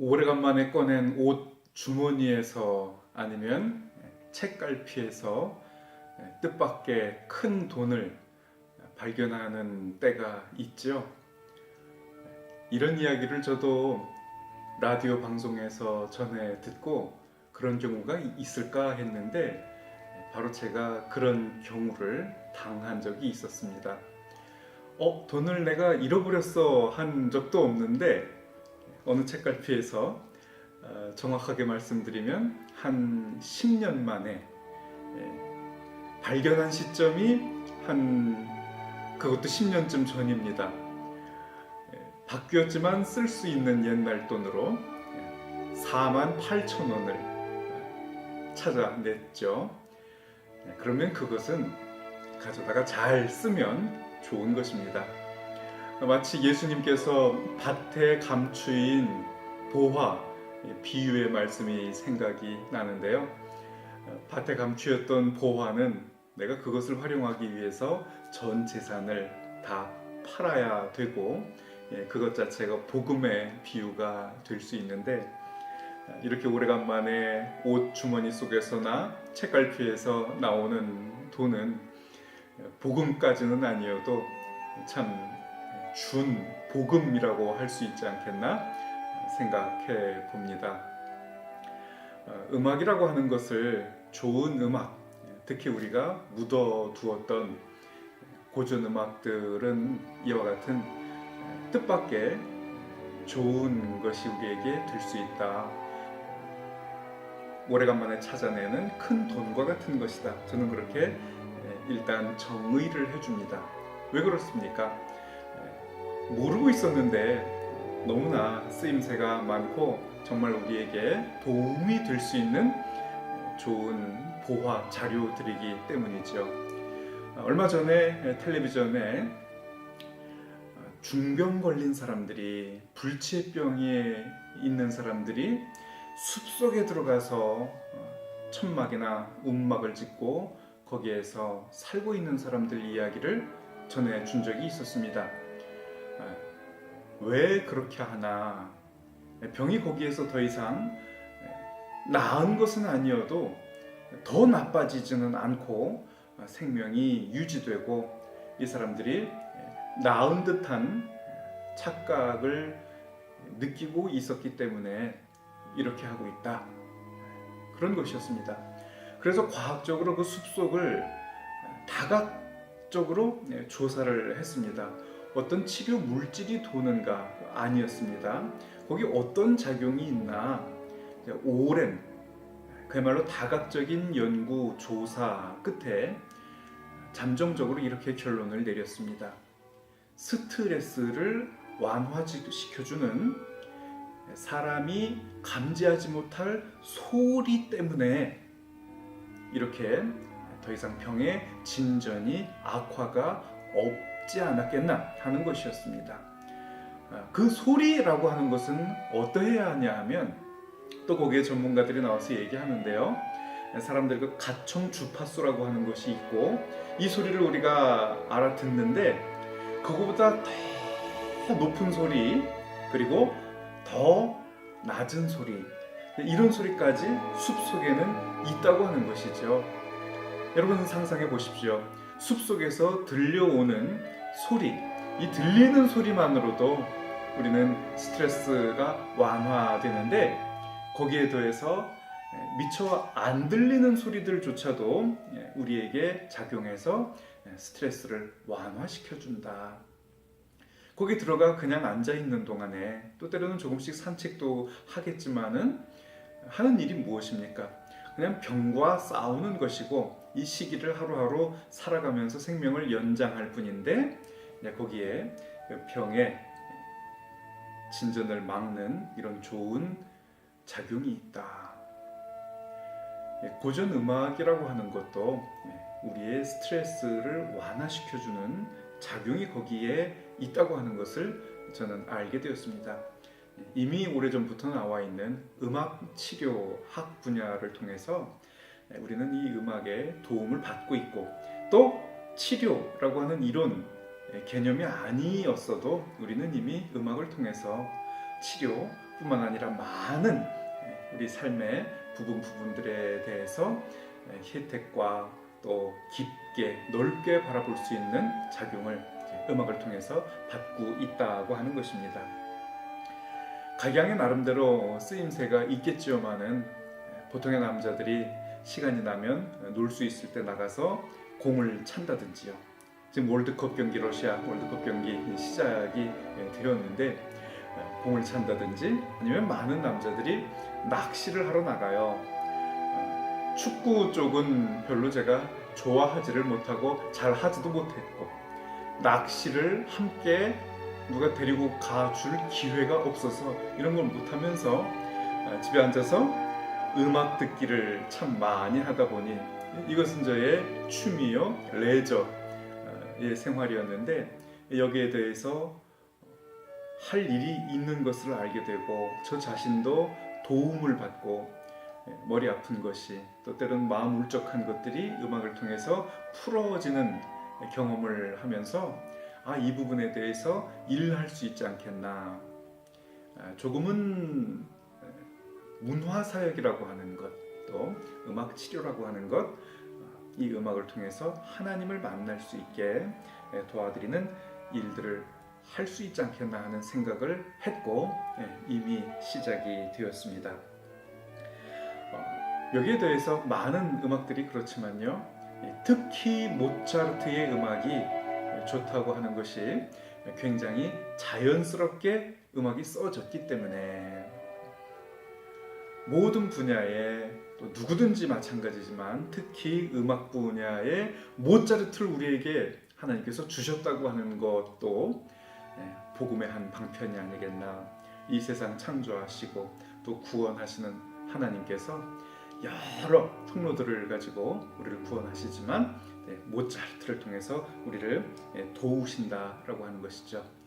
오래간만에 꺼낸 옷 주머니에서 아니면 책갈피에서 뜻밖의 큰 돈을 발견하는 때가 있죠. 이런 이야기를 저도 라디오 방송에서 전에 듣고 그런 경우가 있을까 했는데 바로 제가 그런 경우를 당한 적이 있었습니다. 어, 돈을 내가 잃어버렸어 한 적도 없는데 어느 책갈피에서 어, 정확하게 말씀드리면 한 10년 만에 예, 발견한 시점이 한 그것도 10년쯤 전입니다. 예, 바뀌었지만 쓸 수 있는 옛날 돈으로 예, 4만 8천 원을 어, 찾아냈죠. 예, 그러면 그것은 가져다가 잘 쓰면 좋은 것입니다. 마치 예수님께서 밭에 감추인 보화 비유의 말씀이 생각이 나는데요. 어, 밭에 감추었던 보화는 내가 그것을 활용하기 위해서 전 재산을 다 팔아야 되고 예, 그것 자체가 복음의 비유가 될 수 있는데 어, 이렇게 오래간만에 옷 주머니 속에서나 책갈피에서 나오는 돈은 복음까지는 아니어도 참 준 복음이라고 할 수 있지 않겠나 생각해 봅니다. 어, 음악이라고 하는 것을 좋은 음악, 특히 우리가 묻어 두었던 고전 음악들은 이와 같은 뜻밖의 좋은 것이 우리에게 될수 있다. 오래간만에 찾아내는 큰 돈과 같은 것이다. 저는 그렇게 일단 정의를 해줍니다. 왜 그렇습니까? 모르고 있었는데 너무나 쓰임새가 많고 정말 우리에게 도움이 될 수 있는 좋은 보화 자료들이기 때문이죠. 얼마 전에 텔레비전에 중병 걸린 사람들이 불치병에 있는 사람들이 숲속에 들어가서 천막이나 움막을 짓고 거기에서 살고 있는 사람들 이야기를 전해 준 적이 있었습니다. 왜 그렇게 하나? 병이 거기에서 더 이상 나은 것은 아니어도 더 나빠지지는 않고 생명이 유지되고 이 사람들이 나은 듯한 착각을 느끼고 있었기 때문에 이렇게 하고 있다. 그런 것이었습니다. 그래서 과학적으로 그 숲속을 다각적으로 조사를 했습니다. 어떤 치료 물질이 도는가 아니었습니다. 거기 어떤 작용이 있나 오랜 그야말로 다각적인 연구 조사 끝에 잠정적으로 이렇게 결론을 내렸습니다. 스트레스를 완화시켜주는 사람이 감지하지 못할 소리 때문에 이렇게 더 이상 병의 진전이 악화가 없 지 않았겠나 하는 것이었습니다. 그 소리라고 하는 것은 어떠해야 하냐 하면 또 거기에 전문가들이 나와서 얘기하는데요. 사람들 그 가청 주파수라고 하는 것이 있고 이 소리를 우리가 알아듣는데 그거보다 더 높은 소리 그리고 더 낮은 소리 이런 소리까지 숲 속에는 있다고 하는 것이죠. 여러분 상상해 보십시오. 숲 속에서 들려오는 소리, 이 들리는 소리만으로도 우리는 스트레스가 완화되는데 거기에 더해서 미처 안 들리는 소리들조차도 우리에게 작용해서 스트레스를 완화시켜 준다. 거기 들어가 그냥 앉아 있는 동안에 또 때로는 조금씩 산책도 하겠지만은 하는 일이 무엇입니까? 그냥 병과 싸우는 것이고 이 시기를 하루하루 살아가면서 생명을 연장할 뿐인데 거기에 병의 진전을 막는 이런 좋은 작용이 있다. 고전 음악이라고 하는 것도 우리의 스트레스를 완화시켜주는 작용이 거기에 있다고 하는 것을 저는 알게 되었습니다. 이미 오래전부터 나와 있는 음악 치료학 분야를 통해서 우리는 이 음악에 도움을 받고 있고 또 치료라고 하는 이론 개념이 아니었어도 우리는 이미 음악을 통해서 치료 뿐만 아니라 많은 예, 우리 삶의 부분 부분들에 대해서 예, 혜택과 또 깊게 넓게 바라볼 수 있는 작용을 음악을 통해서 받고 있다고 하는 것입니다. 각양의 나름대로 쓰임새가 있겠지요만은 예, 보통의 남자들이 시간이 나면 놀 수 있을 때 나가서 공을 찬다든지요. 지금 월드컵 경기 러시아 월드컵 경기 시작이 예, 되었는데 예, 공을 찬다든지 아니면 많은 남자들이 낚시를 하러 나가요. 어, 축구 쪽은 별로 제가 좋아하지를 못하고 잘 하지도 못했고 낚시를 함께 누가 데리고 가줄 기회가 없어서 이런 걸 못하면서 어, 집에 앉아서 음악 듣기를 참 많이 하다 보니 이것은 저의 취미요 레저의 생활이었는데 여기에 대해서 할 일이 있는 것을 알게 되고 저 자신도 도움을 받고 예, 머리 아픈 것이 또 때로는 마음 울적한 것들이 음악을 통해서 풀어지는 경험을 하면서 아 이 부분에 대해서 일할 수 있지 않겠나. 아, 조금은 문화 사역이라고 하는 것, 또 음악 치료라고 하는 것, 이 음악을 통해서 하나님을 만날 수 있게 도와드리는 일들을 할 수 있지 않겠나 하는 생각을 했고 예, 이미 시작이 되었습니다. 어, 여기에 대해서 많은 음악들이 그렇지만요, 예, 특히 모차르트의 음악이 좋다고 하는 것이 굉장히 자연스럽게 음악이 써졌기 때문에 모든 분야에 또 누구든지 마찬가지지만 특히 음악 분야에 모차르트를 우리에게 하나님께서 주셨다고 하는 것도 예, 복음의 한 방편이 아니겠나 이 세상 창조하시고 또 구원하시는 하나님께서 여러 통로들을 가지고 우리를 구원하시지만 네, 모차르트를 통해서 우리를 예, 도우신다라고 하는 것이죠.